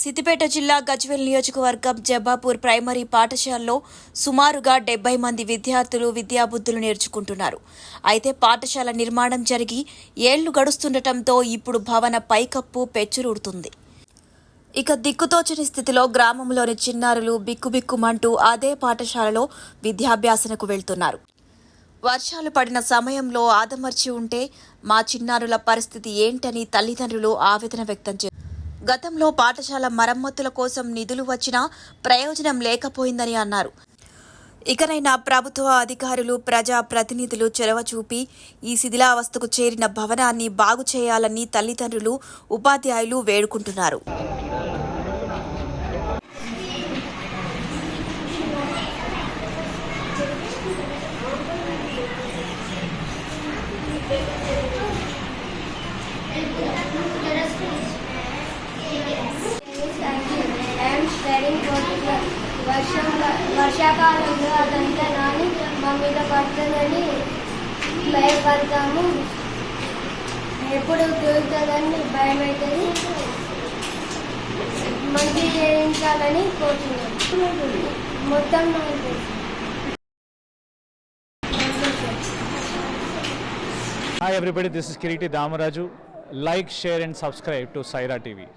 సిద్దిపేట జిల్లా గజ్వెల్ నియోజకవర్గం జబ్బాపూర్ ప్రైమరీ పాఠశాలలో సుమారుగా డెబ్బై మంది విద్యార్థులు విద్యాబుద్ధులు నేర్చుకుంటున్నారు. అయితే పాఠశాల నిర్మాణం జరిగి ఏళ్ళు గడుస్తుండటంతో ఇప్పుడు భవన పైకప్పు పెచ్చురుడుతుంది ఇక దిక్కుతోచని స్థితిలో గ్రామంలోని చిన్నారులు బిక్కుబిక్కుమంటూ అదే పాఠశాలలో విద్యాభ్యాసనకు వెళ్తున్నారు. వర్షాలు పడిన సమయంలో ఆదమర్చి ఉంటే మా చిన్నారుల పరిస్థితి ఏంటని తల్లిదండ్రులు ఆవేదన వ్యక్తం చేశారు. గతంలో పాఠశాల మరమ్మతుల కోసం నిధులు వచ్చినా ప్రయోజనం లేకపోయిందని అన్నారు. ఇకనైనా ప్రభుత్వ అధికారులు ప్రజా ప్రతినిధులు చొరవ చూపి ఈ శిథిలావస్థకు చేరిన భవనాన్ని బాగు చేయాలని తల్లిదండ్రులు ఉపాధ్యాయులు వేడుకుంటున్నారు. వర్షాకాలంలో అదంతా నాని మా పడుతుందని భయపడతాము ఎప్పుడు తూలుతుందని భయం అవుతుంది మంచి చేయించాలని కోరుతున్నాను మొత్తం hi everybody this is Kiriti Damaraju like share and subscribe to Saira TV